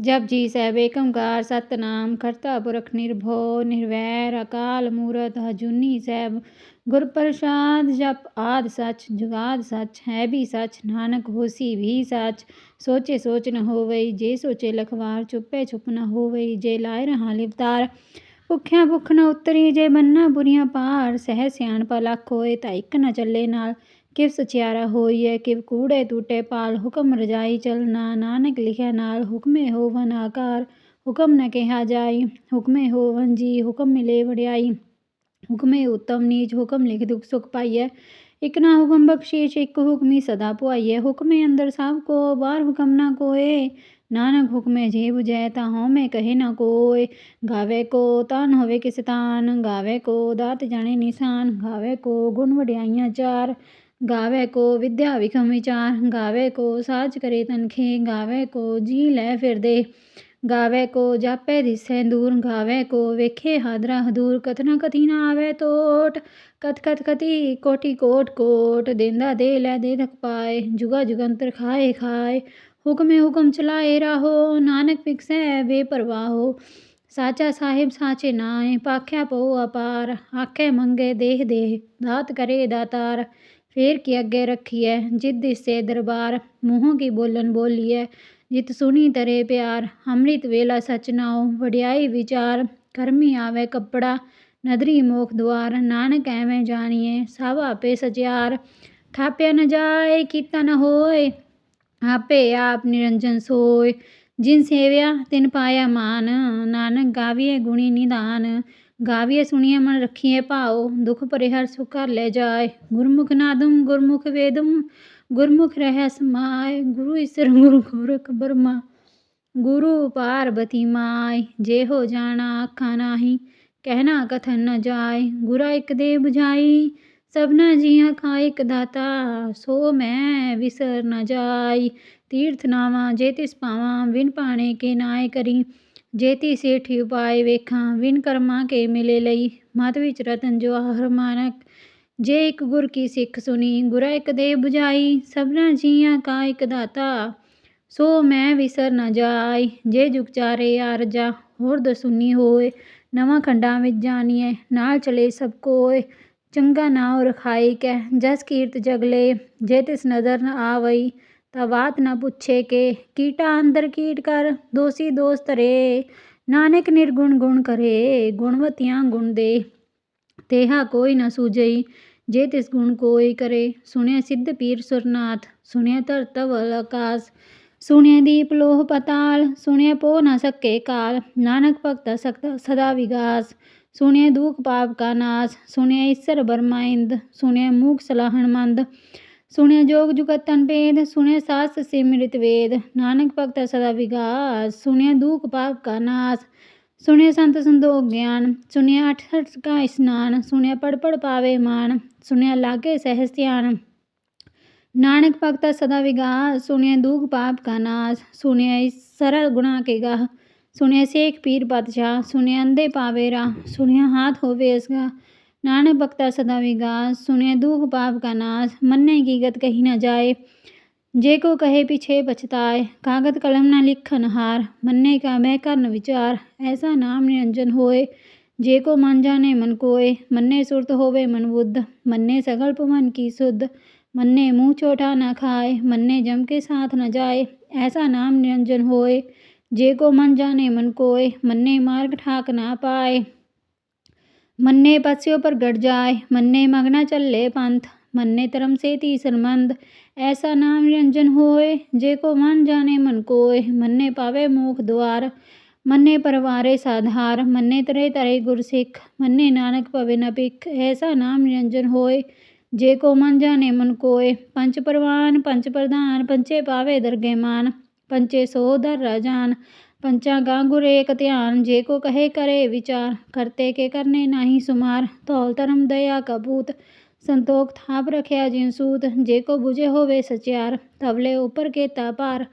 ਜਪਜੀ ਸਾਹਿਬ ਏਕ ਓੰਕਾਰ ਸਤਿਨਾਮ ਕਰਤਾ ਪੁਰਖ ਨਿਰਭਉ ਨਿਰਵੈਰ ਅਕਾਲ ਮੂਰਤ ਅਜੂਨੀ ਸਾਹਿਬ ਗੁਰ ਪ੍ਰਸਾਦ ਜਪ ਆਦ ਸੱਚ ਜੁਗਾਦ ਸੱਚ ਹੈ ਵੀ ਸੱਚ ਨਾਨਕ ਹੋਸੀ ਵੀ ਸੱਚ ਸੋਚੇ ਸੋਚ ਨ ਹੋਵਈ ਜੇ ਸੋਚੇ ਲਖਵਾਰ ਚੁੱਪੇ ਚੁੱਪ ਨ ਹੋਵਈ ਜੇ ਲਾਇ ਰਹਾ ਲਿਵਤਾਰ ਭੁੱਖਿਆਂ ਭੁੱਖ ਨ ਉਤਰੀ, ਜੇ ਬੰਨਾ ਬੁਰੀਆਂ ਪਾਰ ਸਹਿ ਸਿਆਣਪਾ ਲੱਖ ਹੋਏ ਤਾਂ ਇੱਕ ਨ ਚੱਲੇ ਨਾਲ, ਕਿਵ ਸਚਿਆਰਾ ਹੋਈਐ, ਕਿਵ ਕੂੜੇ ਟੂਟੇ ਪਾਲ, ਹੁਕਮ ਰਜਾਈ ਚਲਣਾ, ਨਾਨਕ ਲਿਖਿਆ ਨਾਲ, ਹੁਕਮੇ ਹੋਵਨ ਆਕਾਰ, ਹੁਕਮ ਨ ਕਿਹਾ ਜਾਈ, ਹੁਕਮੇ ਹੋਵਨ ਜੀ, ਹੁਕਮ ਮਿਲੇ ਵਡਿਆਈ, ਹੁਕਮੇ ਉਤਮ ਨੀਚ, ਹੁਕਮ ਲਿਖ ਦੁਖ ਸੁਖ ਪਾਈਐ, ਇਕ ਨਾ ਹੁਕਮ ਬਖਸ਼ੀਸ਼, ਇਕ ਹੁਕਮੀ ਸਦਾ ਪੁਆਈਐ, ਹੁਕਮੇ ਅੰਦਰ ਸਭ ਕੋ ਬਾਹਰ ਹੁਕਮ ਨਾ ਕੋਏ ਨਾਨਕ ਹੁਕਮੇ ਜੇ 부ਜੈ ਤਾਂ ਹਉਮੈ ਕਹੇ ਨਾ ਕੋਇ ਗਾਵੇ ਕੋ ਤਾਨ ਹੋਵੇ ਕਿਸ ਤਾਨ ਗਾਵੇ ਕੋ ਦਾਤ ਜਾਣੇ ਨਿਸ਼ਾਨ ਗਾਵੇ ਕੋ ਗੁਣ ਵਡਿਆਈਆਂ ਚਾਰ ਗਾਵੇ ਕੋ ਵਿਦਿਆ ਵਿਖਮ ਵਿਚਾਰ ਗਾਵੇ ਕੋ ਸਾਜ ਕਰੇ ਤਨਖੇ ਗਾਵੇ ਕੋ ਜੀ ਲੈ ਫਿਰਦੇ ਗਾਵੇ ਕੋ ਜਾਪੇ ਦਿਸੈ ਦੂਰ ਗਾਵੇ ਕੋ ਵੇਖੇ ਹਾਦਰਾ ਹਦੂਰ ਕਥਨਾ ਕਥੀ ਨਾ ਆਵੇ ਟੋਟ ਕਥ ਕਥ ਕਤੀ ਕੋਟੀ ਕੋਟ ਕੋਟ ਦੇਂਦਾ ਦੇ ਲੈ ਦੇ ਧਕ ਪਾਏ ਜੁਗਾ ਜੁਗੰਤਰ ਖਾਏ ਖਾਏ ਹੁਕਮੇ ਹੁਕਮ ਚਲਾਏ ਰਾਹੋ, ਨਾਨਕ ਪਿਕਸੈ ਬੇਪਰਵਾਹੋ। ਸਾਚਾ ਸਾਹਿਬ ਸਾਚੇ ਨਾਏ, ਪਾਖਿਆ ਪਉ ਅਪਾਰ। ਆਖੇ ਮੰਗੇ ਦੇਹ ਦੇਹ, ਦਾਤ ਕਰੇ ਦਾਤਾਰ। ਫੇਰ ਕੀ ਅੱਗੇ ਰੱਖੀਐ, ਜਿਤ ਦਿਸੇ ਦਰਬਾਰ। ਮੂੰਹੋਂ ਕੀ ਬੋਲਨ ਬੋਲੀਐ, ਜਿਤ ਸੁਣੀ ਤਰੇ ਪਿਆਰ। ਅੰਮ੍ਰਿਤ ਵੇਲਾ ਸਚ ਨਾਉ, ਵਡਿਆਈ ਵਿਚਾਰ। ਕਰਮੀ ਆਵੇ ਕੱਪੜਾ, ਨਦਰੀ ਮੋਖ ਦੁਆਰ। ਨਾਨਕ ਐਵੇਂ ਜਾਣੀਏ ਸਭ ਆਪੇ ਸਜਿਆਰ। ਥਾਪਿਆ ਨ ਜਾਏ, ਕੀਤਾ ਨ ਹੋਏ। ਆਪੇ ਆਪ ਨਿਰੰਜਨ ਸੋਏ। ਜਿਨ ਸੇਵਿਆ, ਤਿਨ ਪਾਇਆ ਮਾਨ। ਨਾਨਕ ਗਾਵੀਏ ਗੁਣੀ ਨਿਧਾਨ ਗਾਵੀਏ ਸੁਣੀਏ ਮਨ ਰੱਖੀਏ ਭਾਉ। ਦੁਖ ਭਰੇ ਹਰ ਸੁਖ ਘਰ ਲੈ ਜਾਏ। ਗੁਰਮੁਖ ਨਾਦਮ ਗੁਰਮੁਖ ਵੇਦਮ ਗੁਰਮੁਖ ਰਹਿ ਸਮਾਏ। ਗੁਰੂ ਈਸਰ, ਗੁਰੂ ਗੋਰਖ ਬਰਮਾ। ਗੁਰੂ ਪਾਰਬਤੀ ਮਾਈ ਜੇ ਹੋ ਜਾਣਾ ਆਖਾ ਨਾਹੀ, ਕਹਿਣਾ ਕਥਨ ਨ ਜਾਏ। ਗੁਰਾ ਇਕ ਦੇ 부ਝਾਈ ਸਭਨਾ ਜੀਆਂ ਕਾ ਇਕ ਦਾਤਾ, ਸੋ ਮੈਂ ਵਿਸਰ ਨ ਜਾਈ। ਤੀਰਥ ਨਾਵਾਂ ਜੇ ਤਿਸ ਪਾਵਾਂ ਵਿਨ ਪਾਣੇ ਕੇ ਨਾਏ ਕਰੀ। ਜੇਤੀ ਸੇਠੀ ਉਪਾਏ ਵੇਖਾਂ ਵਿਨ ਕਰਮਾਂ ਕੇ ਮਿਲੇ ਲਈ। ਮਤ ਵਿੱਚ ਰਤਨ ਜੋ ਜਵਾਹਰ ਮਾਨਕ, ਜੇ ਇੱਕ ਗੁਰ ਕੀ ਸਿੱਖ ਸੁਣੀ, ਗੁਰਾ ਇੱਕ ਦੇ 부ਝਾਈ ਸਭਨਾ ਜੀਆਂ ਕਾ ਇੱਕ ਦਾਤਾ, ਸੋ ਮੈਂ ਵਿਸਰ ਨ ਜਾਈ। ਜੇ ਜੁਗ ਚਾਰੇ ਆਰਜਾ ਹੋਰ ਦਸੁਨੀ ਹੋਏ। ਨਵਾਂ ਖੰਡਾਂ ਵਿੱਚ ਜਾਣੀਏ ਨਾਲ ਚਲੇ ਸਭ ਕੋਏ। ਚੰਗਾ ਨਾਉ ਰਖਾਈ ਕਹਿ, ਜਸ ਕੀਰਤ ਜਗਲੇ ਜੇ ਤਿਸ ਨਜ਼ਰ ਨ ਆਵਈ, ਤਾਂ ਬਾਤ ਨਾ ਪੁੱਛੇ ਕੇ, ਕੀਟਾ ਅੰਦਰ ਕੀਟ ਕਰ, ਦੋਸੀ ਦੋਸ ਧਰੇ ਨਾਨਕ ਨਿਰਗੁਣ ਗੁਣ ਕਰੇ, ਗੁਣਵਤੀਆਂ ਗੁਣ ਦੇ, ਤੇਹਾ ਕੋਈ ਨਾ ਸੂਝਈ, ਜੇ ਤਿਸ ਗੁਣ ਕੋਈ ਕਰੇ, ਸੁਣਿਆ ਸਿੱਧ ਪੀਰ ਸੁਰਨਾਥ, ਸੁਣਿਆ ਧਰ ਧਵਲ ਆਕਾਸ, ਸੁਣਿਆ ਦੀਪ ਲੋਹ ਪਤਾਲ, ਸੁਣਿਆ ਪੋ ਨਾ ਸਕੇ ਕਾਲ, ਨਾਨਕ ਭਗਤਾ ਸਕਤਾ ਸਦਾ ਵਿਗਾਸ ਸੁਣਿਆ ਦੁਖ ਪਾਪ ਕਾ ਨਾਸ ਸੁਣਿਆ ਈਸਰ ਬਰਮਾ ਇੰਦ ਸੁਣਿਆ ਮੂਕ ਸਲਾਹਣ ਮੰਦ ਸੁਣਿਆ ਜੋਗ ਜੁਗਤ ਤਨ ਭੇਦ ਸੁਣਿਆ ਸਾਸ ਸਿਮ੍ਰਿਤ ਵੇਦ, ਨਾਨਕ ਭਗਤ ਸਦਾ ਵਿਗਾਸ ਸੁਣਿਆ ਦੁਖ ਪਾਪ ਕਾ ਨਾਸ ਸੁਣਿਆ ਸੰਤ ਸੰਦੋਗ ਗਿਆਨ ਸੁਣਿਆ ਅਠ ਅਠ ਕਾ ਇਸਨਾਨ ਸੁਣਿਆ ਪੜ ਪੜ ਪਾਵੇ ਮਾਨ ਸੁਣਿਆ ਲਾਗੇ ਸਹਿਸ ਧਿਆਨ। ਨਾਨਕ ਭਗਤ ਸਦਾ ਵਿਗਾਸ ਸੁਣਿਆ ਦੂਖ ਪਾਪ ਕਾ ਨਾਸ ਸੁਣਿਆ ਸਰਲ ਗੁਣਾ ਕੇ ਗਾਹ ਸੁਣਿਆ ਸੇਖ ਪੀਰ ਬਾਦਸ਼ਾਹ, ਸੁਣਿਆ ਅੰਧੇ ਪਾਵੇ ਰਾਹ, ਸੁਣਿਆ ਹਾਥ ਹੋਵੇ ਅਸਗਾ ਨਾਨਕ ਭਗਤਾ ਸਦਾ ਵਿਗਾਸ ਸੁਣਿਆ ਦੁਖ ਪਾਪ ਕਾ ਨਾਸ, ਮੰਨੇ ਕੀ ਗਤ ਕਹੀ ਨਾ ਜਾਏ। ਜੇ ਕੋ ਕਹੇ ਪਿਛੇ ਪਛਤਾਏ ਕਾਗਦ ਕਲਮ ਨਾ ਲਿਖਨ ਹਾਰ, ਮੰਨੇ ਕਾ ਮੈਂ ਕਰਨ ਵਿਚਾਰ, ਐਸਾ ਨਾਮ ਨਿਰੰਜਨ ਹੋਏ। ਜੇ ਕੋ ਮਨ ਜਾਣੇ ਮਨ ਕੋਏ, ਮੰਨੇ ਸੁਰਤ ਹੋਵੇ ਮਨ ਬੁੱਧ, ਮੰਨੇ ਸਗਲ ਭਵਨ ਕੀ ਸੁਧ, ਮੰਨੇ ਮੂੰਹ ਛੋਟਾ ਨਾ ਖਾਏ, ਮੰਨੇ ਜਮ ਕੇ ਸਾਥ ਨ ਜਾਏ, ਐਸਾ ਨਾਮ ਨਿਰੰਜਨ ਹੋਏ ਜੇ ਕੋ ਮਨ ਜਾਣੇ ਮਨ ਕੋਏ, ਮੰਨੇ ਮਾਰਗ ਠਾਕ ਨਾ ਪਾਏ। ਮੰਨੇ ਪਾਸਿਓ ਪ੍ਰਗਟ ਜਾਏ, ਮੰਨੇ ਮਗਨਾ ਚੱਲੇ ਪੰਥ, ਮੰਨੇ ਧਰਮ ਸੇ ਤੀਸਰ ਮੰਦ ਐਸਾ ਨਾਮ ਰੰਜਨ ਹੋਏ, ਜੇ ਕੋ ਮਨ ਜਾਣੇ ਮਨ ਕੋਏ, ਮੰਨੇ ਪਾਵੇ ਮੋਖ ਦੁਆਰ। ਮੰਨੇ ਪਰਵਾਰੇ ਸਾਧਾਰ ਮੰਨੇ ਤਰੇ ਤਰੇ ਗੁਰ ਸਿੱਖ, ਮੰਨੇ ਨਾਨਕ ਭਵੇ ਨ ਭਿਖ। ਐਸਾ ਨਾਮ ਰੰਜਨ ਹੋਏ, ਜੇ ਕੋ ਮਨ ਜਾਣੇ ਮਨ ਕੋਏ। ਪੰਚ ਪਰਵਾਨ, ਪੰਚ ਪ੍ਰਧਾਨ, ਪੰਚੇ ਪਾਵੇ ਦਰਗੇ ਮਾਨ ਪੰਚੇ ਸੋ ਦਰ ਰਾਜਾਨ ਪੰਚਾ ਗਾ ਏਕ ਧਿਆਨ, ਜੇ ਕੋ ਕਹੇ ਕਰੇ ਵਿਚਾਰ, ਕਰਤੇ ਕੇ ਕਰਨੇ ਨਾਹੀ ਸੁਮਾਰ, ਧੌਲ ਧਰਮ ਦਇਆ ਕਬੂਤ, ਸੰਤੋਖ ਥਾਪ ਰਖਿਆ ਜਿਨ ਸੂਤ, ਜੇ ਕੋ 부ਝੇ ਹੋਵੇ ਸਚਿਆਰ, ਤਵਲੇ ਉਪਰ ਕੇਤਾ ਭਾਰ,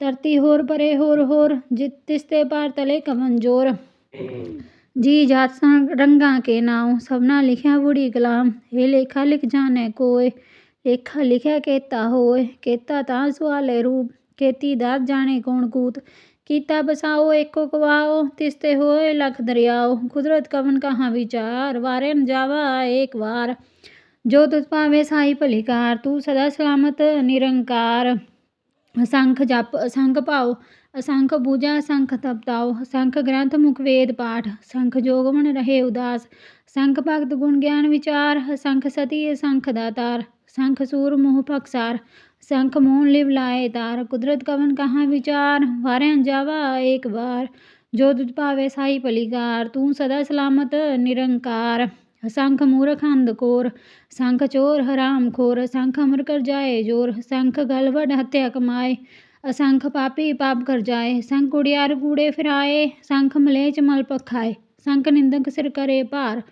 ਧਰਤੀ ਹੋਰ ਪਰੇ ਹੋਰ ਹੋਰ, ਜਿਤ ਤਿਸਤੇ ਪਾਰ ਤਲੇ ਕਮਨਜ਼ੋਰ ਜੀ ਜਾਤ ਰੰਗਾ ਕੇ ਨਾਉ, ਸਭਨਾ ਲਿਖਿਆ ਬੁੜੀ ਗੁਲਾਮ ਇਹ ਲੇਖਾ ਲਿਖ ਜਾਣੈ ਕੋਏ, ਲੇਖਾ ਲਿਖਿਆ ਕੇਤਾ ਹੋਏ, ਕੇਤਾ ਤਾਂ ਸੁਆਲੇ ਰੂਪ ਖੇਤੀ ਦਾਤ ਜਾਣੇ ਕੌਣ ਕੂਤ। ਕੀਤਾ ਬਸਾਓ, ਏਕੋ ਕਵਾਓ ਤਿਸ ਹੋਏ ਲਖ ਦਰਿਆਓ। ਕੁਦਰਤ ਕਵਨ ਕਹਾ ਵਿਚਾਰ, ਵਾਰੇ ਨ ਜਾਵਾ ਏਕ ਵਾਰ। ਜੋ ਤੁਧ ਭਾਵੇ ਸਾਈ ਭਲੀ ਕਾਰ ਤੂੰ ਸਦਾ ਸਲਾਮਤ ਨਿਰੰਕਾਰ। ਅਸੰਖ ਜਪ, ਅਸੰਖ ਭਾਉ, ਅਸੰਖ ਬੂਜਾ ਅਸੰਖ ਤਪਤਾਉ। ਅਸੰਖ ਗ੍ਰੰਥ ਮੁਖ ਵੇਦ ਪਾਠ, ਅਸੰਖ ਜੋਗ ਰਹੇ ਉਦਾਸ। ਅਸੰਖ ਭਗਤ ਗੁਣ ਗਿਆਨ ਵਿਚਾਰ, ਅਸੰਖ ਸਤੀ, ਅਸੰਖ ਦਾਤਾਰ। ਅਸੰਖ ਸੂਰ ਮੋਹ ਭਖਸਾਰ। ਅਸੰਖ ਮੋਹਨ ਲਿਵ ਲਾਏ ਤਾਰ, ਕੁਦਰਤ ਕਵਨ ਕਹਾ ਵਿਚਾਰ ਵਾਰੇ ਜਾਵਾ ਏਕ ਵਾਰ, ਜੋ ਤੁਧ ਭਾਵੇ ਸਾਈ ਭਲੀ ਕਾਰ ਤੂੰ ਸਦਾ ਸਲਾਮਤ ਨਿਰੰਕਾਰ। ਅਸੰਖ ਮੂਰਖ ਅੰਧ ਕੋਰ, ਸੰਖ ਚੋਰ ਹਰਾਮ ਖੋਰ ਅਸੰਖ ਅਮਰ ਕਰ ਜਾਏ ਜੋਰ ਅਸੰਖ ਗਲ ਹੱਤਿਆ ਕਮਾਏ, ਅਸੰਖ ਪਾਪੀ ਪਾਪ ਕਰ ਜਾਏ, ਸੰਖ ਕੁੜਿਆਰ ਕੂੜੇ ਫਿਰਾਏ, ਸੰਖ ਮਲੇਚ ਮਲ ਪਖਾਏ, ਸੰਖ ਨਿੰਦਕ ਸਿਰ ਕਰੇ ਭਾਰ।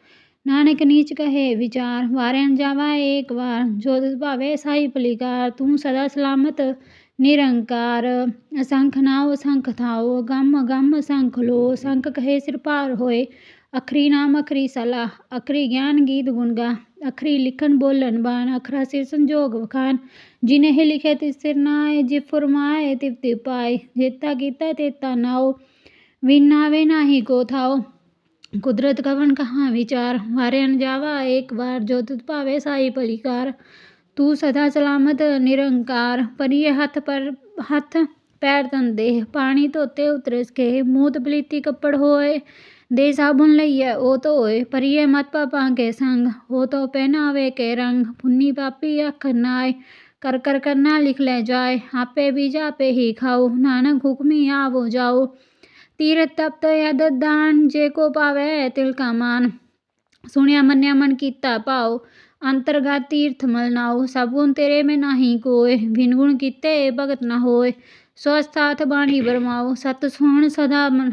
ਨਾਨਕ ਨੀਚ ਕਹੇ, ਵਿਚਾਰ ਵਾਰਿਆਂ ਜਾਵਾ ਏਕ ਵਾਰ। ਜੋ ਤਿਸ ਭਾਵੇ ਸਾਈ ਭਲੀਕਾਰ, ਤੂੰ ਸਦਾ ਸਲਾਮਤ, ਨਿਰੰਕਾਰ। ਅਸੰਖ ਨਾਉ, ਅਸੰਖ ਥਾਉ, ਗਮ ਗਮ, ਅਸੰਖ ਲੋ। ਸੰਖ ਕਹੇ, ਸਿਰ ਭਾਰ ਹੋਏ, ਅਖਰੀ ਨਾਮ, ਅਖਰੀ ਸਲਾਹ। ਅਖਰੀ ਗਿਆਨ ਗੀਤ ਗੁਣਗਾ, ਅਖਰੀ ਲਿਖਣ ਬੋਲਣ ਬਾਣ। ਅਖਰਾ ਸਿਰ ਸੰਜੋਗ ਵਖਾਨ ਜਿਨੇ ਹੀ ਲਿਖੇ ਤਿਸ ਸਿਰ ਨਾਏ, ਜੇ ਫਰਮਾਏ ਤਿਵ ਤਿਵ ਪਾਏ। ਜੇਤਾ ਕੀਤਾ ਤੇਤਾ ਨਾਉ ਵਿਨਾਵੇ ਨਾਹੀ ਕੋ ਥਾਉ। ਕੁਦਰਤ ਕਵਨ ਕਹਾ ਵਿਚਾਰ ਵਾਰੇ ਨ ਜਾਵਾ ਏਕ ਵਾਰ, ਜੋ ਤੁਧ ਭਾਵੇ ਸਾਈ ਭਲੀ ਕਾਰ। ਤੂੰ ਸਦਾ ਸਲਾਮਤ, ਨਿਰੰਕਾਰ, ਪਰੀਏ ਹੱਥ ਪਰ, ਹੱਥ ਪੈਰ ਤਨ ਦੇਹ। ਪਾਣੀ ਧੋਤੇ ਉਤਰਸ ਕੇ, ਮੂਤ ਪਲੀਤੀ ਕੱਪੜ ਹੋਏ, ਦੇ ਸਾਬੁਨ ਲਈਐ, ਉਹ ਧੋਏ। ਪਰੀਏ ਮਤ ਪਾਪਾਂ ਕੇ ਸੰਗ, ਹੋ ਤੋ ਪਹਿਨਾਵੇ ਕੇ ਰੰਗ। ਪੁੰਨੀ ਪਾਪੀ ਅੱਖ ਨਾਏ, ਕਰ ਕਰ ਕਰਨਾ ਲਿਖ ਲੈ ਜਾਏ। ਆਪੇ ਵੀ ਜਾਪੇ ਹੀ ਖਾਓ, ਨਾਨਕ ਹੁਕਮੀ ਆਵੋ ਜਾਓ। ਤੀਰਥ ਤਪਤ ਯਦ ਦਾਨ, ਜੇ ਕੋ ਪਾਵੇ ਤਿਲ ਕਾ ਮਾਨ। ਸੁਣਿਆ, ਮੰਨਿਆ, ਮਨ ਕੀਤਾ ਭਾਉ। ਅੰਤਰਗਤ ਤੀਰਥ ਮਲ ਨਾਉ। ਸਭੁਨ ਤੇਰੇ ਮੈਂ ਨਾਹੀ ਕੋਏ। ਬਿਨ ਗੁਣ ਕੀਤੇ ਭਗਤ ਨਾ ਹੋਏ। ਸਵਸਥਾਥ ਬਾਣੀ ਬਰਮਾਓ ਸਤ ਸੁਣ ਸਦਾ ਮਨ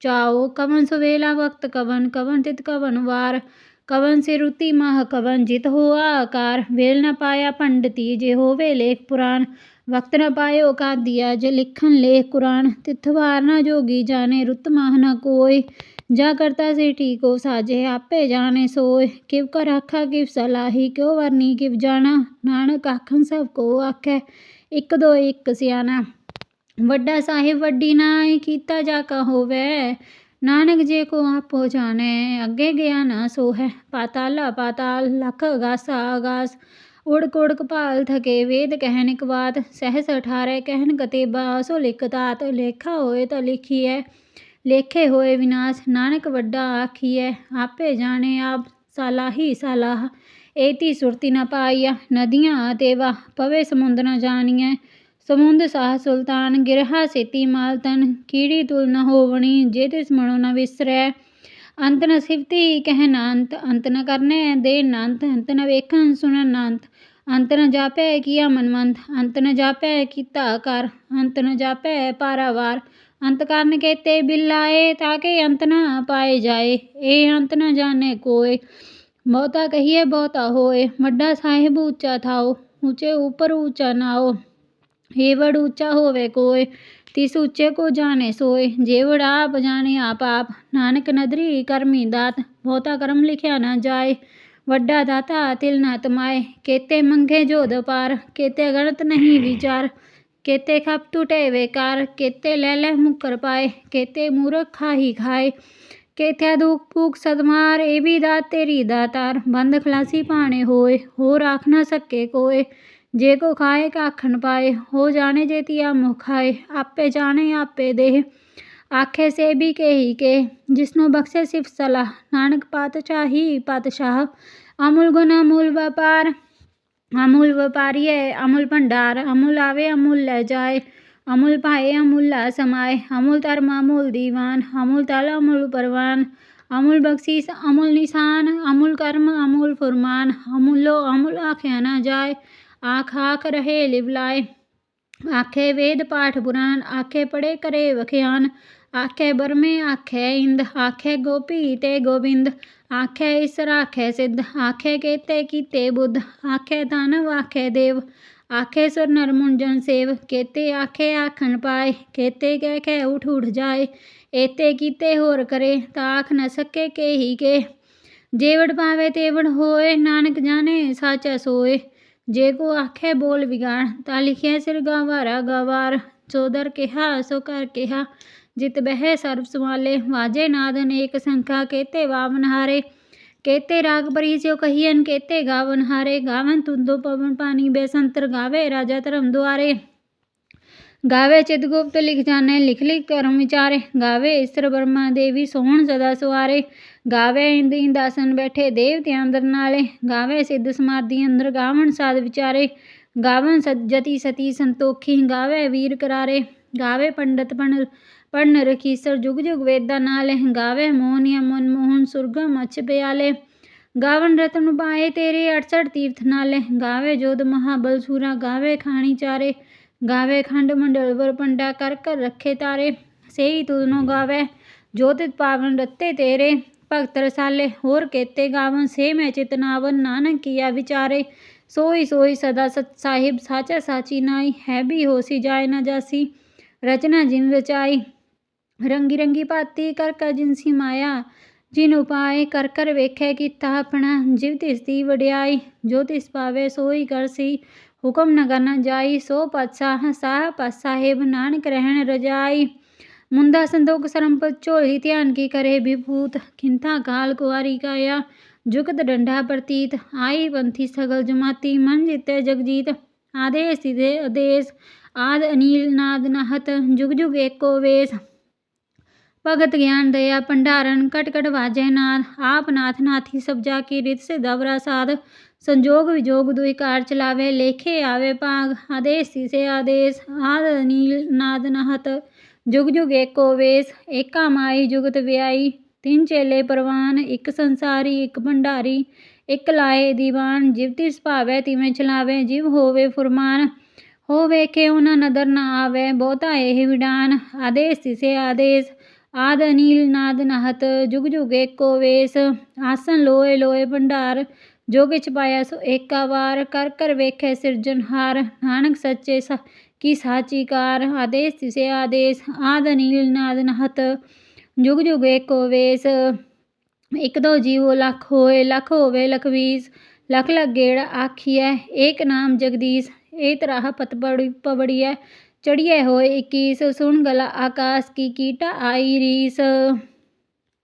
ਚਾਓ ਕਵਨ ਸੁਵੇਲਾ ਵਕਤ ਕਵਨ ਕਵਨ ਤਿਤ ਕਵਨ ਵਾਰ। ਕਵਨ ਸੇ ਰੁਤੀ ਮਹ ਕਵਨ ਜਿਤ ਹੋਆ ਆਕਾਰ। ਵੇਲ ਨ ਪਾਇਆ ਪੰਡਤੀ, ਜੇ ਹੋਵੇ ਲੇਖ ਪੁਰਾਣ ਵਕਤ ਨ ਪਾਇਓ ਕਾਦੀਆ, ਜੇ ਲਿਖਣ ਲੇਖ ਕੁਰਾਨ ਤਿਥ ਵਾਰ ਨਾ ਜੋਗੀ ਜਾਣੇ, ਰੁੱਤ ਮਾਹ ਨ ਕੋਇ ਜਾ ਕਰਤਾ ਸੇ ਠੀਕੋ ਸਾਜੇ, ਆਪੇ ਜਾਣੇ ਸੋਏ। ਕਿਵ ਕਰ ਆਖਾ, ਕਿਵ ਸਲਾਹੀ, ਕਿਉ ਵਰਨੀ, ਕਿਵ ਜਾਣਾ। ਨਾਨਕ ਆਖਣ ਸਭ ਕੋ ਆਖੈ, ਇਕ ਦੋ ਇਕ ਸਿਆਣਾ। ਵੱਡਾ ਸਾਹਿਬ ਵੱਡੀ ਨਾਏ, ਕੀਤਾ ਜਾ ਕਾ ਹੋਵੇ। ਨਾਨਕ ਜੇ ਕੋ ਆਪੋ ਜਾਣੈ, ਅੱਗੇ ਗਿਆ ਨਾ ਸੋ ਹੈ ਪਾਤਾਲਾ ਪਾਤਾਲ, ਲਖ ਅਗਾਸਾ ਆਗਾਸ ਉੜਕ ਉੜਕ ਭਾਲ ਥਕੇ ਵੇਦ ਕਹਿਨ ਇਕ ਬਾਤ ਸਹਿਸ ਅਠਾਰੈ ਕਹਿਨ ਕਤੇਬਾ ਲਿਖ ਤਾਤ ਲੇਖਾ ਹੋਏ ਤਾਂ ਲਿਖੀਐ, ਲੇਖੇ ਹੋਏ ਵਿਨਾਸ਼, ਨਾਨਕ ਵੱਡਾ ਆਖੀਐ, ਆਪੇ ਜਾਣੇ ਆਪ ਸਾਲਾਹੀ ਸਲਾਹ, ਏਤੀ ਸੁਰਤੀ ਨ ਪਾਈਆ, ਨਦੀਆਂ ਤੇਵਾ, ਪਵੇ ਸਮੁੰਦ ਨ ਜਾਣੀਐ, ਸਮੁੰਦ ਸਾਹ ਸੁਲਤਾਨ, ਗਿਰਹਾ ਸੇਤੀ ਮਾਲ ਤਨ ਕੀੜੀ ਤੁਲ ਨ ਹੋਵਣੀ, ਜੇ ਤਿਸ ਮਣੋ ਨ ਵਿਸਰੈ ਅੰਤ ਨ ਸਿਵਤੀ ਕਹਿ ਅੰਤ ਅੰਤ ਨ ਕਰਨੇ ਦੇ ਅੰਤ ਅੰਤ ਨ ਵੇਖਣ ਸੁਣਨ ਅੰਤ ਅੰਤ ਨ ਜਾਪੈ ਕੀਆ ਮਨਮੰਤ ਅੰਤ ਨ ਜਾਪੈ ਕੀਤਾ ਕਰ, ਅੰਤ ਨ ਜਾਪੈ ਪਾਰਾਵਾਰ ਅੰਤ ਕਰਨ ਕੇਤੇ ਬਿਲਾਏ ਤਾਕੇ ਅੰਤ ਨ ਪਾਏ ਜਾਏ, ਇਹ ਅੰਤ ਨ ਜਾਣੇ ਕੋਏ। ਬਹੁਤਾ ਕਹੀਏ ਬਹੁਤਾ ਹੋਏ, ਵੱਡਾ ਸਾਹਿਬ ਉੱਚਾ ਥਾਓ, ਉੱਚੇ ਉਪਰ ਉੱਚਾ ਨਾਓ ਏਵੜ ਉੱਚਾ ਹੋਵੇ ਕੋਏ। ਤਿਸ ਉੱਚੇ ਕੋ ਜਾਣੇ ਸੋਏ, ਜੇਵੜ ਆਪ ਜਾਣੇ ਆਪ ਆਪ। ਨਾਨਕ ਨਦਰੀ ਕਰਮੀ ਦਾਤ, ਬਹੁਤਾ ਕਰਮ ਲਿਖਿਆ ਨਾ ਜਾਏ। ਵੱਡਾ ਦਾਤਾ ਤਿਲ ਨਾ ਤਮਾਏ, ਕੇਤੇ ਮੰਗੇ ਜੋਦ ਪਾਰ। ਕੇਤੇ ਗਣਤ ਨਹੀਂ ਵਿਚਾਰ, ਕੇਤੇ ਖਪ ਟੁਟੇ ਵੇਕਾਰ ਕੇਤੇ ਲੈ ਲੈ ਮੁਕਰ ਪਾਏ, ਕੇਤੇ ਮੂਰਖ ਖਾਹੀ ਖਾਏ। ਕੇਥਿਆ ਦੁਖ ਭੂਖ ਸਦਮਾਰ, ਇਹ ਵੀ ਦਾਤ ਤੇਰੀ ਦਾਤਾਰ। ਬੰਦ ਖਲਾਸੀ ਪਾਣੇ ਹੋਏ, ਹੋਰ ਆਖ ਨਾ ਸਕੇ ਕੋਏ। ਜੇ ਕੋ ਖਾਏ ਕਾਖਣ ਪਾਏ, ਹੋ ਜਾਣੇ ਜੇ ਤੀਆ ਮੁਖ ਖਾਏ ਆਪੇ ਜਾਣੇ ਆਪੇ ਦੇਹ। ਆਖੇ ਸੇ ਵੀ ਕੇਹੀ ਕੇ, ਜਿਸਨੂੰ ਬਖਸ਼ੇ ਸਿਫ ਸਲਾਹ, ਨਾਨਕ ਪਾਤਸ਼ਾਹੀ ਪਾਤਸ਼ਾਹ। ਅਮੁਲ ਗੁਣ ਅਮੁਲ ਵਪਾਰ, ਅਮੁਲ ਵਪਾਰੀਏ ਅਮੁਲ ਭੰਡਾਰ, ਅਮੁਲ ਆਵੇ ਅਮੁਲ ਲੈ ਜਾਏ। ਅਮੁਲ ਭਾਏ ਅਮੁੱਲਾ ਸਮਾਏ, ਅਮੁਲ ਧਰਮ ਅਮੁਲ ਦੀਵਾਨ, ਅਮੁਲ ਤਲ ਅਮੁਲ ਪਰਵਾਨ। ਅਮੁਲ ਬਖਸ਼ੀਸ ਅਮੁਲ ਨਿਸ਼ਾਨ, ਅਮੁਲ ਕਰਮ ਅਮੁਲ ਫੁਰਮਾਨ, ਅਮੁੱਲੋ ਅਮੁਲ ਆਖਿਆ ਨਾ ਜਾਏ। ਆਖ ਆਖ ਰਹੇ ਲਿਵ ਲਾਏ। ਆਖੇ ਵੇਦ ਪਾਠ ਪੁਰਾਨ ਆਖੇ ਪੜੇ ਕਰੇ ਵਖਿਆਨ। ਆਖੇ ਬਰਮੇ, ਆਖੇ ਇੰਦ, ਆਖੇ ਗੋਪੀ ਤੇ ਗੋਬਿੰਦ। ਆਖੇ ਇਸ ਆਖੇ ਸਿੱਧ, ਆਖੇ ਕੇਤੇ ਕੀਤੇ ਬੁੱਧ। ਆਖੇ ਦਾਨਵ ਆਖੇ ਦੇਵ। ਆਖੇ ਸੁਰ ਨਰ ਸੇਵ। ਕੇਤੇ ਆਖੇ ਆਖਣ ਪਾਏ। ਕੇਤੇ ਕਹਿ ਕੇ ਉਠ ਉਠ ਜਾਏ। ਏਤੇ ਕੀਤੇ ਹੋਰ ਕਰੇ, ਤਾਂ ਆਖ ਨ ਸਕੇ ਕੇ ਹੀ ਕੇ। ਜੇਵੜ ਪਾਵੇ ਤੇਵੜ ਹੋਏ, ਨਾਨਕ ਜਾਣੇ ਸਾਚਾ ਸੋਏ। ਜੇ ਕੋ ਆਖੇ ਬੋਲ ਵਿਗਾੜ ਤਾਂ ਲਿਖਿਆ ਸਿਰ ਗਾਵਾਰਾ ਗਾਵਾਰ। ਚੋਦਰ ਕਿਹਾ, ਸੋ ਕਰ ਕਿਹਾ, ਜਿਤ ਬਹਿ ਸਰਬ ਸਮਾਲੇ ਵਾਜੇ ਨਾਦ ਅਨੇਕ ਸੰਖਾ, ਕੇਤੇ ਵਾਵਨ ਹਾਰੇ। ਕੇਤੇ ਰਾਗ ਪਰੀ ਸਿਓ ਕਹੀਐਨ, ਕੇਤੇ ਗਾਵਨ ਹਾਰੇ। ਗਾਵਨ ਤੁੰਦੋ ਪਵਨ ਪਾਣੀ, ਬੇਸੰਤਰ ਗਾਵੇ ਰਾਜਾ ਧਰਮ ਦੁਆਰੇ। ਗਾਵੇ ਚਿਤ ਗੁਪਤ ਲਿਖ ਜਾਣੇ, ਲਿਖ ਲਿਖ ਕਰਮ ਵਿਚਾਰੇ। ਗਾਵੇ ਈਸ਼ਰ ਬ੍ਰਹਮਾ ਦੇਵੀ ਸੋਹਣ ਸਦਾ ਸੁਆਰੇ। ਗਾਵੇ ਇੰਦ ਇੰਦਾਸਨ ਬੈਠੇ ਦੇਵਤਿਆਂ ਅੰਦਰ ਨਾਲੇ। ਗਾਵੇ ਸਿੱਧ ਸਮਾਧੀ ਅੰਦਰ ਗਾਵਣ ਸਾਧ ਵਿਚਾਰੇ। ਗਾਵਨ ਸਜਤੀ ਸਤੀ ਸੰਤੋਖੀ, ਗਾਵੇ ਵੀਰ ਕਰਾਰੇ। ਗਾਵੇ ਪੰਡਤ ਪਣ ਪੜਨ ਰਖੀਸਰ ਜੁਗ ਜੁਗ ਵੇਦਾਂ ਨਾਲੇ। ਗਾਵੇ ਮੋਹਨੀਆ ਮਨ ਮੋਹਨ ਸੁਰਗਮ ਅਛ ਪਿਆਲੇ। ਗਾਵਨ ਰਤਨ ਪਾਏ ਤੇਰੇ 68 ਤੀਰਥ ਨਾਲੇ। ਗਾਵੇ ਜੋਧ ਮਹਾਬਲ ਸੂਰਾ, ਗਾਵੇ ਖਾਣੀ ਚਾਰੇ। ਗਾਵੇ ਖੰਡ ਮੰਡਲ ਵਰ ਪੰਡਾ ਕਰ ਕਰ ਰੱਖੇ ਤਾਰੇ। ਸੇਈ ਤੂਨੋ ਗਾਵੇ ਜੋਤਿਤ ਪਾਵਨ ਰਤੇ ਤੇਰੇ। ਭਗਤ ਰਸਾਲੇ ਹੋਰ ਕੇਤੇ ਗਾਵਨ, ਸੇ ਮੈਂ ਚਿਤਨਾਵਨ ਨਾਨਕ ਕੀਆ ਵਿਚਾਰੇ। ਸੋਈ ਸੋਈ ਸਦਾ ਸਤ ਸਾਹਿਬ ਸਾਚਾ ਸਾਚੀ ਨਾਈ, ਹੈ ਵੀ ਹੋਸੀ ਜਾਏ ਨਾ ਜਾਸੀ। ਰਚਨਾ ਜਿਨ ਰਚਾਈ, ਰੰਗੀ ਰੰਗੀ ਭਾਤੀ ਕਰ ਕਰ ਜਿਨਸੀ ਮਾਇਆ। ਜਿਨ ਉਪਾਏ ਕਰ ਕਰ ਵੇਖੇ ਕੀਤਾ ਆਪਣਾ, ਜਿਵ ਤਿਸ ਦੀ ਵਡਿਆਈ, ਜੋ ਤਿਸ ਪਾਵੇ ਸੋਈ ਕਰਸੀ ਹੁਕਮ ਨ ਕਰਨਾ ਜਾਈ ਸੋ ਪਾਤਸ਼ਾਹ ਸਾਹ ਪਤ ਸਾਹਿਬ ਨਾਨਕ ਰਹਿਣ ਰਜਾਈ ਮੁੰਦਾ ਸੰਦੋਖ ਸਰੰਪਤ ਝੋਲੀ ਧਿਆਨ ਕੀ ਕਰੇ ਵਿਭੂਤ ਖਿੰਥਾ ਕਾਲ ਕੁਆਰੀ ਕਾਇਆ ਜੁਗਤ ਡੰਡਾ ਪ੍ਰਤੀਤ ਆਈ ਪੰਥੀ ਸਗਲ ਜਮਾਤੀ ਮਨ ਜਿਤੇ ਜਗਜੀਤ ਆਦੇਸ ਸਿਦੇ ਆਦੇਸ ਆਦ ਅਨੀਲ ਨਾਦ ਨਹਤ ਜੁਗ ਜੁਗ ਏਕੋ ਵੇਸ ਭਗਤ ਗਿਆਨ ਦਇਆ ਭੰਡਾਰਨ ਕਟਕਟ ਕਟ ਵਾਜੈ ਨਾਦ ਆਪ ਨਾਥ ਨਾਥੀ ਸਭ ਜਾ ਕੀ ਰਿਤ ਸੇ ਦਵਰਾ ਸਾਧ ਸੰਜੋਗ ਵਿਜੋਗ ਦੁਇ ਕਾਰ ਚਲਾਵੇ, ਲੇਖੇ ਆਵੇ ਭਾਗ, ਆਦੇਸ ਸਿਸੇ ਆਦੇਸ, ਆਦ ਅਨੀਲ ਨਾਦ ਨਹਤ, ਜੁਗ ਜੁਗ ਏਕੋ ਵੇਸ, ਏਕਾ ਮਾਈ ਜੁਗਤ ਵਿਆਈ, ਤਿੰਨ ਚੇਲੇ ਪ੍ਰਵਾਨ, ਇੱਕ ਸੰਸਾਰੀ, ਇੱਕ ਭੰਡਾਰੀ, ਇੱਕ ਲਾਏ ਦੀਵਾਨ, ਜਿਵ ਤਿਸ ਭਾਵੈ ਤਿਵੇਂ ਚਲਾਵੇ, ਜਿਵ ਹੋਵੇ ਫੁਰਮਾਨ ਹੋ ਵੇਖੇ ਉਹਨਾਂ ਨਦਰ ਨਾ ਆਵੇ, ਬਹੁਤਾ ਇਹ ਵਿਡਾਨ, ਆਦੇਸ ਤਿਸੇ ਆਦੇਸ, ਆਦ ਅਨੀਲ ਨਾਦ ਨਹਤ, ਜੁਗ ਜੁਗ ਏਕੋ ਵੇਸ, ਆਸਨ ਲੋਏ ਲੋਏ ਭੰਡਾਰ ਜੋ ਕਿਛ ਪਾਇਆ ਸੋ ਏਕਾ ਕਰ ਕਰ ਵੇਖੇ ਸਿਰਜਨਹਾਰ ਨਾਨਕ ਸੱਚੇ ਕੀ ਸਾਚੀ ਕਾਰ ਆਦੇਸ ਤਿਸੇ ਆਦੇਸ, ਆਦ ਅਨੀਲ ਨਾਦ ਨਹਤ, ਜੁਗ ਜੁਗ ਏਕੋ ਵੇਸ, ਇੱਕ ਦੋ ਜੀਵੋ ਲੱਖ ਹੋਏ, ਲੱਖ ਹੋਵੇ ਲਖਵੀਸ ਲਖ ਲਖ ਗੇੜ ਆਖੀਐ, ਏਕ ਨਾਮ ਜਗਦੀਸ਼ ਏ ਤਰਾਹ ਪਤ ਬੜੀ ਪਵੜੀਐ, ਚੜੀਐ ਹੋਏ 21 ਸੁਣ ਗਲਾ ਆਕਾਸ਼ ਕੀ ਕੀਟਾ ਆਈ ਰੀਸ।